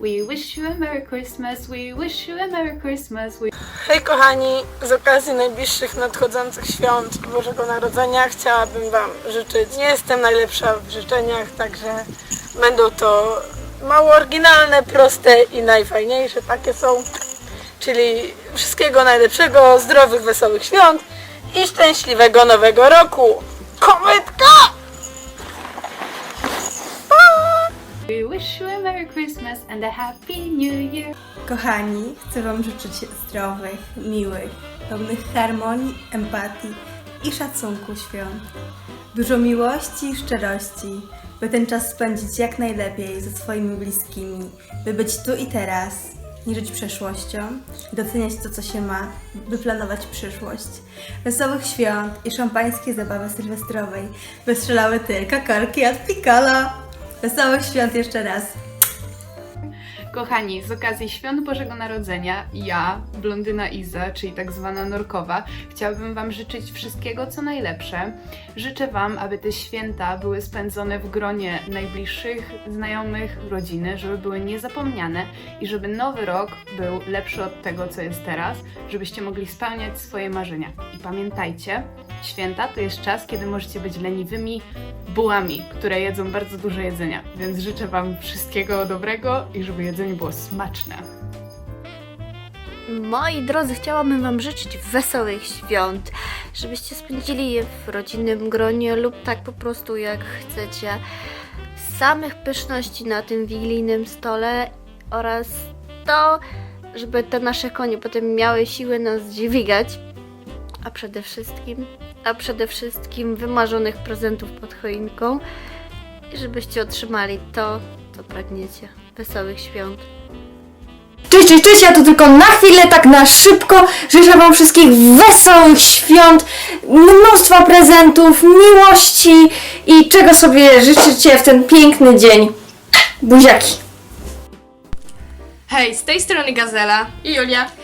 We wish you a Merry Christmas. We wish you a Merry Christmas. We Hej kochani, z okazji najbliższych nadchodzących świąt Bożego Narodzenia chciałabym Wam życzyć. Nie jestem najlepsza w życzeniach, także będą to mało oryginalne, proste i najfajniejsze. Takie są. Czyli wszystkiego najlepszego, zdrowych, wesołych świąt i szczęśliwego nowego roku. Kometka! We wish you a Merry Christmas and a Happy New Year. Kochani, chcę Wam życzyć zdrowych, miłych, pełnych harmonii, empatii i szacunku świąt. Dużo miłości i szczerości, by ten czas spędzić jak najlepiej ze swoimi bliskimi, by być tu i teraz, nie żyć przeszłością doceniać to, co się ma, by planować przyszłość. Wesołych świąt i szampańskiej zabawy sylwestrowej, by strzelały tylko korki od Piccolo. Wesołych świąt jeszcze raz. Kochani, z okazji Świąt Bożego Narodzenia, ja, blondyna Iza, czyli tak zwana Norkowa, chciałabym Wam życzyć wszystkiego, co najlepsze. Życzę Wam, aby te święta były spędzone w gronie najbliższych znajomych, rodziny, żeby były niezapomniane i żeby nowy rok był lepszy od tego, co jest teraz, żebyście mogli spełniać swoje marzenia. I pamiętajcie, święta to jest czas, kiedy możecie być leniwymi bułami, które jedzą bardzo dużo jedzenia, więc życzę Wam wszystkiego dobrego i żeby jedzenie było smaczne. Moi drodzy, chciałabym Wam życzyć wesołych świąt, żebyście spędzili je w rodzinnym gronie lub tak po prostu jak chcecie. Samych pyszności na tym wigilijnym stole oraz to, żeby te nasze konie potem miały siłę nas dźwigać. A przede wszystkim, a przede wszystkim wymarzonych prezentów pod choinką i żebyście otrzymali to, co pragniecie. Wesołych świąt. Cześć, cześć, cześć, ja tu tylko na chwilę, tak na szybko. Życzę Wam wszystkich wesołych świąt, mnóstwa prezentów, miłości i czego sobie życzycie w ten piękny dzień. Buziaki. Hej, z tej strony Gazela i Julia.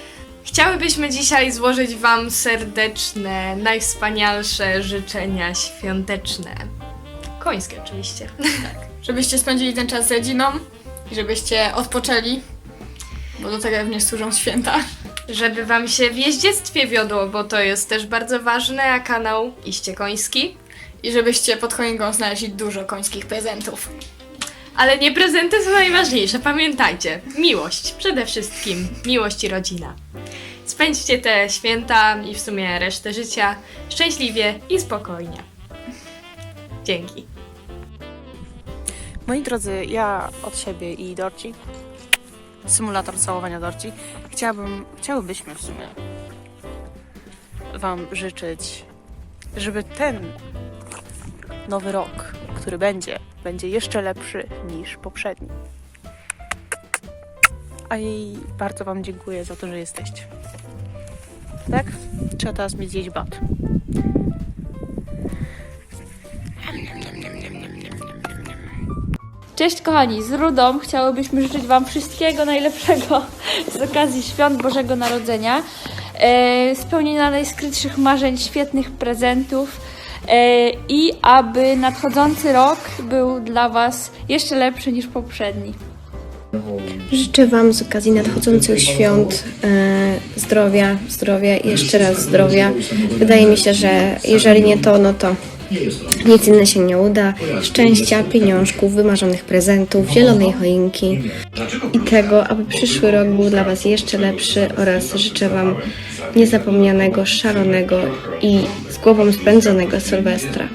Chciałybyśmy dzisiaj złożyć Wam serdeczne, najwspanialsze życzenia świąteczne. Końskie oczywiście. żebyście spędzili ten czas z rodziną i żebyście odpoczęli, bo do tego również służą święta. Żeby Wam się w jeździectwie wiodło, bo to jest też bardzo ważne, a kanał Iście Koński. I żebyście pod choinką znaleźli dużo końskich prezentów. Ale nie prezenty są najważniejsze, pamiętajcie. Miłość, przede wszystkim. Miłość i rodzina. Spędźcie te święta i w sumie resztę życia szczęśliwie i spokojnie. Dzięki. Moi drodzy, ja od siebie i Dorci, symulator całowania Dorci, chciałabym, chciałybyśmy w sumie Wam życzyć, żeby ten nowy rok, który będzie, będzie jeszcze lepszy niż poprzedni. A i bardzo Wam dziękuję za to, że jesteście. Tak? Trzeba teraz mi zjeść bat. Cześć kochani, z Rudą chciałybyśmy życzyć Wam wszystkiego najlepszego z okazji Świąt Bożego Narodzenia, e, spełnienia najskrytszych marzeń, świetnych prezentów e, i aby nadchodzący rok był dla Was jeszcze lepszy niż poprzedni. Życzę Wam z okazji nadchodzących świąt e, zdrowia, zdrowia i jeszcze raz zdrowia. Wydaje mi się, że jeżeli nie to, no to nic inne się nie uda. Szczęścia, pieniążków, wymarzonych prezentów, zielonej choinki i tego, aby przyszły rok był dla Was jeszcze lepszy oraz życzę Wam niezapomnianego, szalonego i z głową spędzonego Sylwestra.